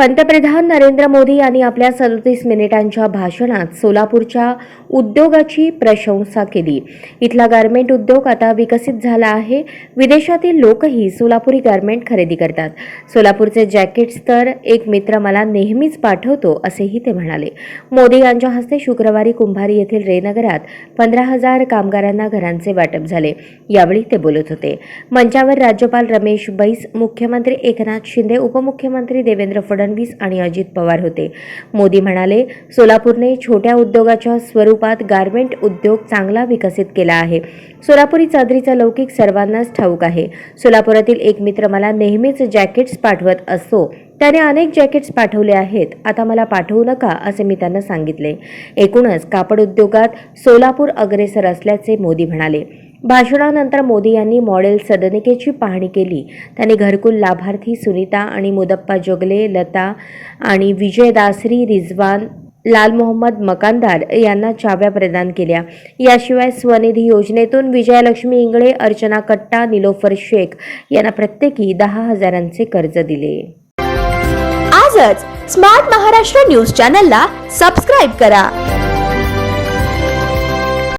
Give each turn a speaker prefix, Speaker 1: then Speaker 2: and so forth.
Speaker 1: पंतप्रधान नरेंद्र मोदी यांनी आपल्या सदतीस मिनिटांच्या भाषणात सोलापूरच्या उद्योगाची प्रशंसा केली. इथला गारमेंट उद्योग आता विकसित झाला आहे. विदेशातील लोकही सोलापुरी गारमेंट खरेदी करतात. सोलापूरचे जॅकेट्स तर एक मित्र मला नेहमीच पाठवतो असेही ते म्हणाले. मोदी यांच्या हस्ते शुक्रवारी कुंभारी येथील रेनगरात पंधरा हजार कामगारांना घरांचे वाटप झाले. यावेळी ते बोलत होते. मंचावर राज्यपाल रमेश बैस मुख्यमंत्री एकनाथ शिंदे उपमुख्यमंत्री देवेंद्र फडणवीस आणि अजित पवार होते. मोदी म्हणाले सोलापूरने छोट्या उद्योगाच्या स्वरूपात गारमेंट उद्योग चांगला विकसित केला आहे. सोलापुरी चादरीचा लौकिक सर्वांनाच ठाऊक आहे. सोलापुरातील एक मित्र मला नेहमीच जॅकेट्स पाठवत असतो. त्याने अनेक जॅकेट्स पाठवले आहेत. आता मला पाठवू नका असे मी त्यांना सांगितले. एकूणच कापड उद्योगात सोलापूर अग्रेसर असल्याचे मोदी म्हणाले. भाषणानंतर मोदी यांनी मॉडेल सदनिकेची पाहणी केली. त्यांनी घरकुल लाभार्थी सुनीता आणि मुदप्पा जोगले लता आणि विजय दासरी रिजवान लाल मोहम्मद मकानदार यांना चाव्या प्रदान केल्या. याशिवाय स्वनिधी योजनेतून विजयलक्ष्मी इंगळे अर्चना कट्टा निलोफर शेख यांना प्रत्येकी दहा हजारांचे कर्ज दिले.
Speaker 2: आजच स्मार्ट महाराष्ट्र न्यूज चॅनलला सबस्क्राईब करा.